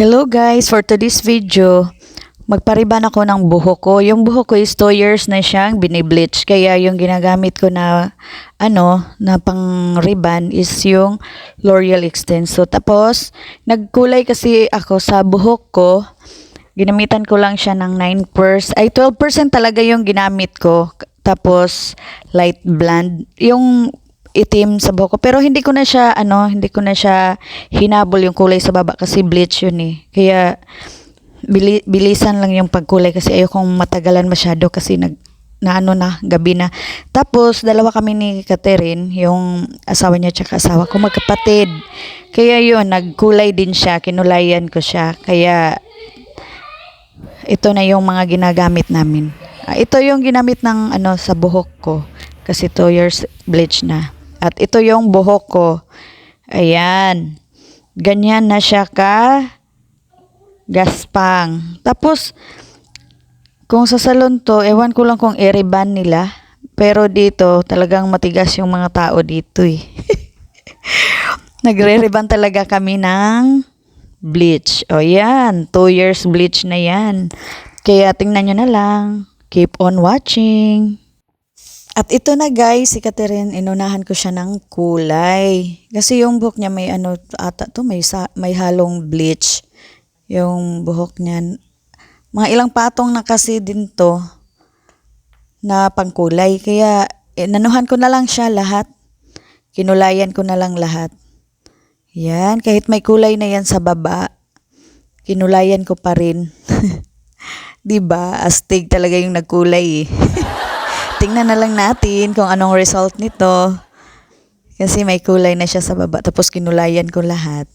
Hello guys, for today's video, magpariban ako ng buhok ko. Yung buhok ko is 2 years na siyang binibleach. Kaya yung ginagamit ko na ano, na pang ribbon is yung L'Oreal Extenso. Tapos, nagkulay kasi ako sa buhok ko. Ginamitan ko lang siya ng 9%, ay 12% talaga yung ginamit ko. Tapos, light blonde. Yung itim sa buhok ko. Pero hindi ko na siya, ano, hindi ko na siya hinabol yung kulay sa baba kasi bleach yun eh. Kaya, bili, bilisan lang yung pagkulay kasi ayokong matagalan masyado kasi nag, na ano na, gabi na. Tapos, dalawa kami ni Catherine, yung asawa niya tsaka asawa ko, magkapatid. Kaya yun, nagkulay din siya, kinulayan ko siya. Kaya, ito na yung mga ginagamit namin. Ah, ito yung ginamit ng ano sa buhok ko kasi 2 years bleach na. At ito yung buhok ko. Ayan. Ganyan na siya ka gaspang. Tapos kung sa salon to, ewan ko lang kung i-reban nila. Pero dito, talagang matigas yung mga tao dito eh. Nagre-reban talaga kami ng bleach. O yan, 2 years bleach na yan. Kaya tingnan nyo na lang. Keep on watching. At ito na guys, si Catherine, inunahan ko siya ng kulay. Kasi yung buhok niya may ano, ata to, may, sa, may halong bleach. Yung buhok niya. Mga ilang patong na kasi din to na pangkulay. Kaya inanuhan ko na lang siya lahat. Kinulayan ko na lang lahat. Yan, kahit may kulay na yan sa baba, kinulayan ko pa rin. 'Di ba? Astig talaga yung nagkulay eh. Tingnan na lang natin kung anong result nito. Kasi may kulay na siya sa baba tapos kinulayan ko lahat.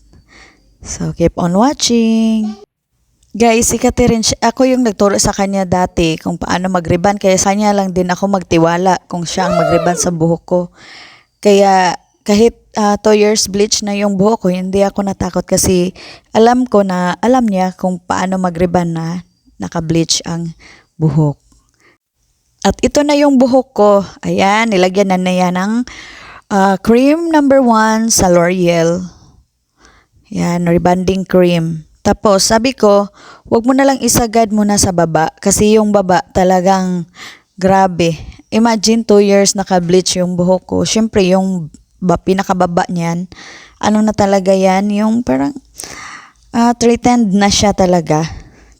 So keep on watching. Guys, si Catherine, ako yung nagturo sa kanya dati kung paano magriban. Kaya sa kanya lang din ako magtiwala kung siya ang magriban sa buhok ko. Kaya kahit 2 years bleach na yung buhok ko, hindi ako natakot kasi alam ko na alam niya kung paano magriban na naka-bleach ang buhok. At ito na yung buhok ko. Ayan, nilagyan na niya ng ah, cream number one sa L'Oreal. Yan, rebonding cream. Tapos, sabi ko, wag mo na lang isagad muna sa baba kasi yung baba talagang grabe. Imagine 2 years naka-bleach yung buhok ko. Siyempre, yung ba, pinakababa niyan, ano na talaga yan, yung parang uh, threatened na siya talaga.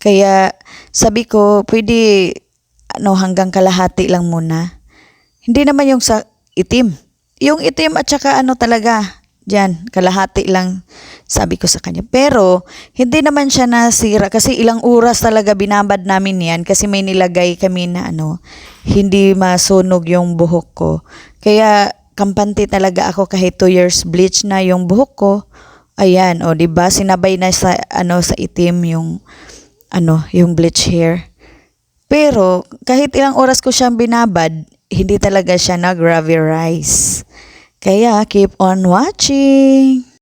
Kaya, sabi ko, pwede ano, hanggang kalahati lang muna. Hindi naman yung sa itim. Yung itim at saka ano talaga, dyan, kalahati lang sabi ko sa kanya. Pero, hindi naman siya nasira kasi ilang oras talaga binabad namin yan kasi may nilagay kami na ano, hindi masunog yung buhok ko. Kaya, kampante talaga ako kahit 2 years bleach na yung buhok ko. Ayan, o, di ba Sinabay na sa, ano, sa itim yung, ano, yung bleach hair. Pero, kahit ilang oras ko siyang binabad, hindi talaga siya nag-gravirize. Kaya, keep on watching!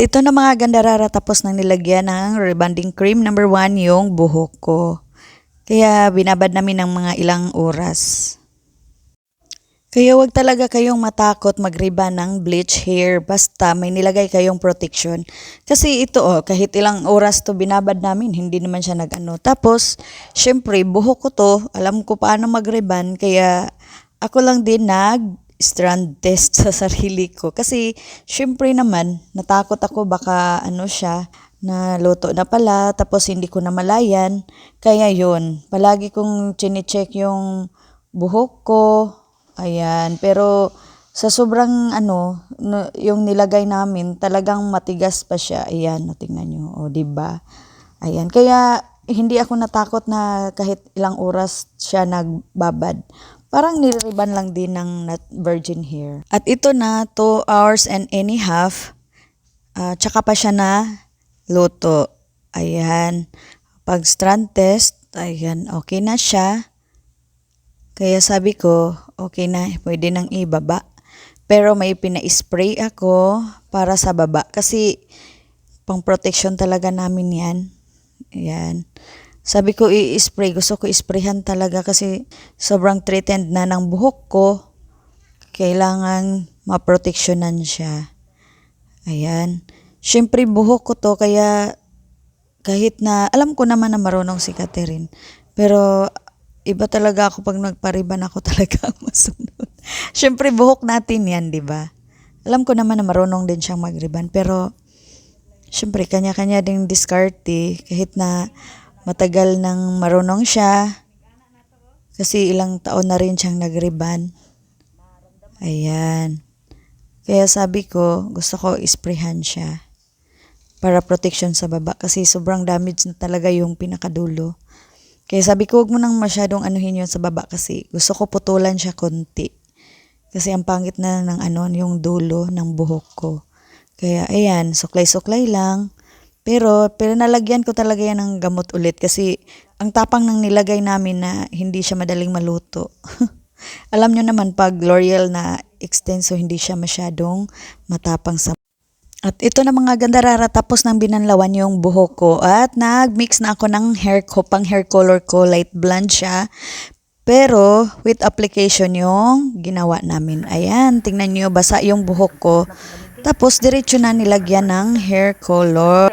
Ito na mga gandarara tapos nang nilagyan ng rebonding cream number one yung buhok ko. Kaya binabad namin ng mga ilang oras. Kaya wag talaga kayong matakot magriba ng bleach hair basta may nilagay kayong protection. Kasi ito oh, kahit ilang oras to binabad namin, hindi naman siya nag-ano. Tapos, syempre, buhok ko to, alam ko paano magriban, kaya ako lang din nag strand test sa sarili ko. Kasi, syempre naman, natakot ako baka ano siya, na luto na pala, tapos hindi ko na malayan. Kaya yun, palagi kong chinecheck yung buhok ko, Ayan, pero sa sobrang ano, no- yung nilagay namin, talagang matigas pa siya. Ayan, no, tingnan nyo. O, di ba? Ayan, kaya hindi ako natakot na kahit ilang oras siya nagbabad. Parang niliriban lang din ng nat- virgin hair. At ito na, 2 hours and any half. Ah, tsaka pa siya na luto. Ayan. Pag strand test, ayan, okay na siya. Kaya sabi ko, okay na, pwede nang ibaba. Pero may pina-spray ako para sa baba. Kasi, pang protection talaga namin yan. Yan. Sabi ko i-spray, gusto ko isprayhan talaga kasi sobrang threatened na ng buhok ko. Kailangan maproteksyonan siya. Ayan. Siyempre buhok ko to kaya kahit na alam ko naman na marunong si Catherine. Pero iba talaga ako pag nagpariban ako talaga masunod. Siyempre buhok natin yan, di ba? Alam ko naman na marunong din siyang magriban. Pero siyempre kanya-kanya ding diskarte kahit na matagal nang marunong siya. Kasi ilang taon na rin siyang nagriban. Ayan. Kaya sabi ko, gusto ko isprayhan siya para protection sa baba kasi sobrang damage na talaga yung pinakadulo. Kaya sabi ko, huwag mo nang masyadong anuhin yun sa baba kasi gusto ko putulan siya konti. Kasi ang pangit na ng ano, yung dulo ng buhok ko. Kaya ayan, suklay-suklay lang. Pero, pero nalagyan ko talaga yan ng gamot ulit kasi ang tapang ng nilagay namin na hindi siya madaling maluto. Alam nyo naman pag L'Oreal na extenso hindi siya masyadong matapang sa at ito na mga gandarara tapos nang binanlawan yung buhok ko at nag-mix na ako ng hair ko, pang hair color ko, light blonde siya. Pero with application yung ginawa namin. Ayan, tingnan nyo, basa yung buhok ko. Tapos diretso na nilagyan ng hair color.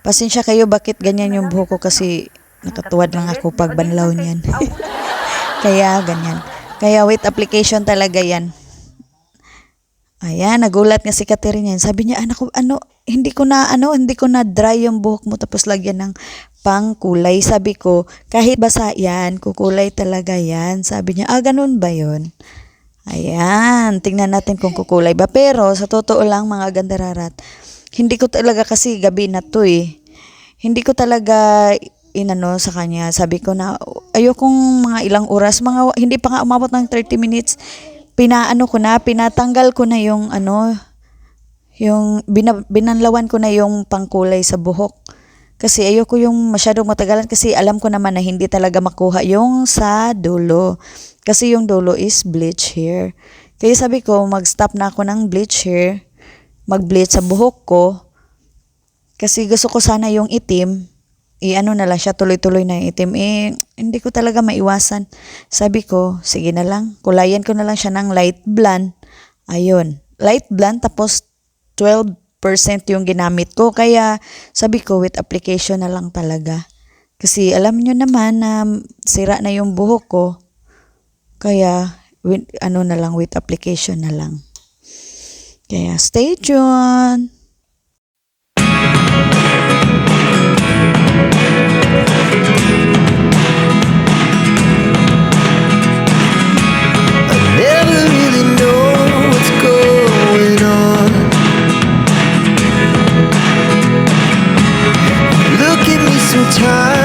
Pasensya kayo bakit ganyan yung buhok ko kasi nakatuwad lang ako pag banlaw niyan. Kaya ganyan. Kaya with application talaga yan. Ayan, nagulat nga si Catherine yan. Sabi niya, anak ko, ano, hindi ko na, ano, hindi ko na dry yung buhok mo tapos lagyan ng pangkulay. Sabi ko, kahit basa yan, kukulay talaga yan. Sabi niya, ah, ganun ba yun? Ayan, tingnan natin kung kukulay ba. Pero, sa totoo lang, mga gandararat, hindi ko talaga kasi gabi na to eh. Hindi ko talaga inano sa kanya. Sabi ko na, ayokong mga ilang oras, mga, hindi pa nga umabot ng 30 minutes, pinaano ko na, pinatanggal ko na yung ano, yung bina, binanlawan ko na yung pangkulay sa buhok. Kasi ayoko yung masyadong matagalan kasi alam ko naman na hindi talaga makuha yung sa dulo. Kasi yung dulo is bleach hair. Kaya sabi ko, mag-stop na ako ng bleach hair, mag-bleach sa buhok ko. Kasi gusto ko sana yung itim, i-ano na lang siya, tuloy-tuloy na itim. Eh, hindi ko talaga maiwasan. Sabi ko, sige na lang, kulayan ko na lang siya ng light blonde. Ayun, light blonde tapos 12% yung ginamit ko. Kaya sabi ko, with application na lang talaga. Kasi alam nyo naman na sira na yung buhok ko. Kaya, with, ano na lang, with application na lang. Kaya stay tuned! time.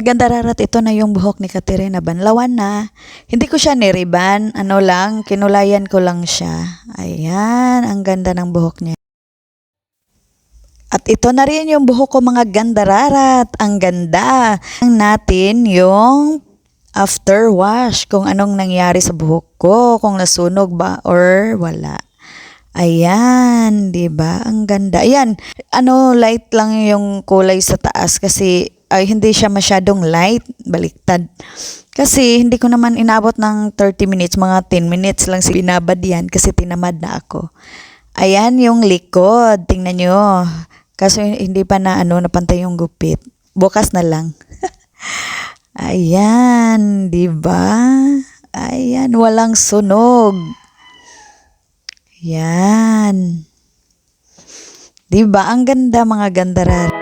Mga gandararat, ito na yung buhok ni Katerina. Banlawan na. Hindi ko siya niriban. Ano lang, kinulayan ko lang siya. Ayan, ang ganda ng buhok niya. At ito na rin yung buhok ko mga gandararat. Ang ganda. Ang natin yung after wash. Kung anong nangyari sa buhok ko. Kung nasunog ba or wala. Ayan, 'di ba? Ang ganda. Ayan, ano light lang yung kulay sa taas kasi ay hindi siya masyadong light, baliktad. Kasi hindi ko naman inabot ng 30 minutes, mga 10 minutes lang si binabad yan kasi tinamad na ako. Ayan yung likod, tingnan nyo. Kaso hindi pa na ano, napantay yung gupit. Bukas na lang. Ayan, 'di ba? Ayan, walang sunog. Yan. 'Di ba? Ang ganda mga gandaran.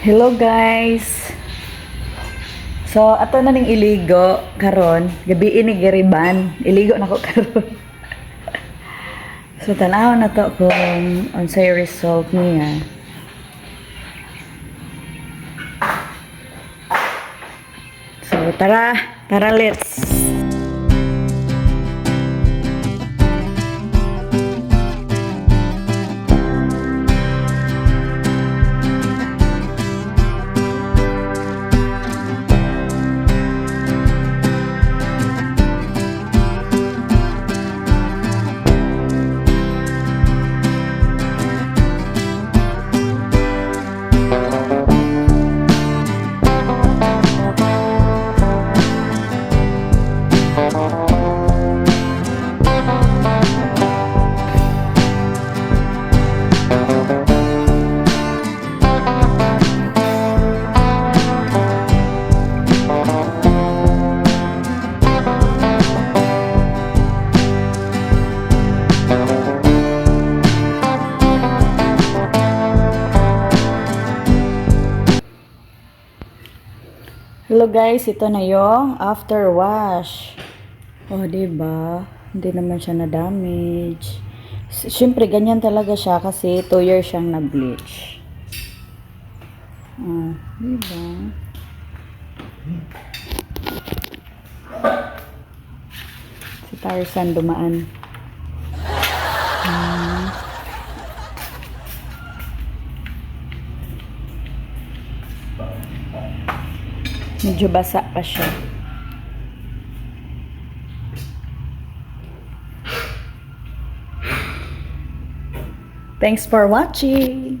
Hello guys. So ato na ning iligo karon, gabi ini giriban, iligo na ko karon. so tanaw na to kung unsay result niya. So tara, tara let's. Hello guys, ito na yung after wash. Oh, 'di ba? Hindi naman siya na damage. Siyempre ganyan talaga siya kasi 2 years siyang na bleach. Oh, 'di ba? Si Tarzan dumaan. Medyo basa pa siya. Thanks for watching!